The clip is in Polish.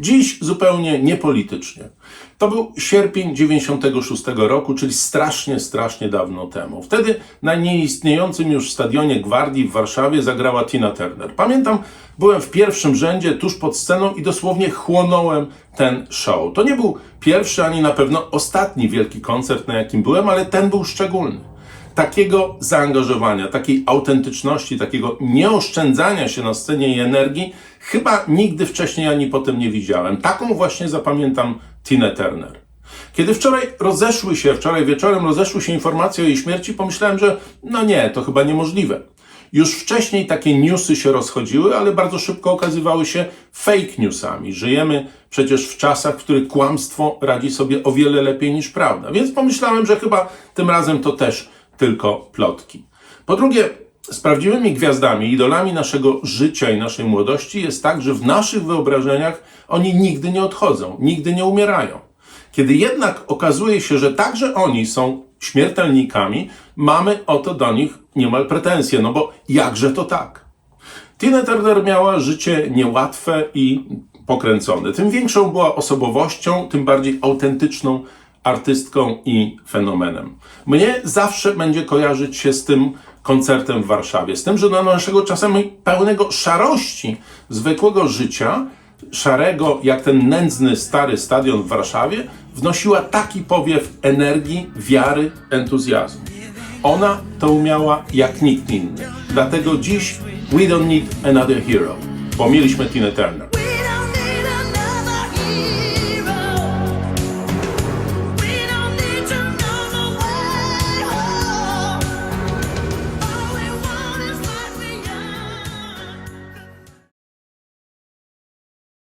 Dziś zupełnie niepolitycznie. To był sierpień 96 roku, czyli strasznie, strasznie dawno temu. Wtedy na nieistniejącym już stadionie Gwardii w Warszawie zagrała Tina Turner. Pamiętam, byłem w pierwszym rzędzie tuż pod sceną i dosłownie chłonąłem ten show. To nie był pierwszy ani na pewno ostatni wielki koncert, na jakim byłem, ale ten był szczególny takiego zaangażowania, takiej autentyczności, takiego nieoszczędzania się na scenie i energii chyba nigdy wcześniej ani potem nie widziałem. Taką właśnie zapamiętam Tinę Turner. Kiedy wczoraj rozeszły się, wczoraj wieczorem rozeszły się informacje o jej śmierci, pomyślałem, że no nie, to chyba niemożliwe. Już wcześniej takie newsy się rozchodziły, ale bardzo szybko okazywały się fake newsami. Żyjemy przecież w czasach, w których kłamstwo radzi sobie o wiele lepiej niż prawda. Więc pomyślałem, że chyba tym razem to też tylko plotki. Po drugie, z prawdziwymi gwiazdami, idolami naszego życia i naszej młodości jest tak, że w naszych wyobrażeniach oni nigdy nie odchodzą, nigdy nie umierają. Kiedy jednak okazuje się, że także oni są śmiertelnikami, mamy o to do nich niemal pretensje, no bo jakże to tak? Tina Turner miała życie niełatwe i pokręcone. Tym większą była osobowością, tym bardziej autentyczną artystką i fenomenem. Mnie zawsze będzie kojarzyć się z tym koncertem w Warszawie, z tym, że do naszego czasami pełnego szarości zwykłego życia, szarego jak ten nędzny stary stadion w Warszawie, wnosiła taki powiew energii, wiary, entuzjazmu. Ona to umiała jak nikt inny. Dlatego dziś we don't need another hero, bo mieliśmy Tina Turner.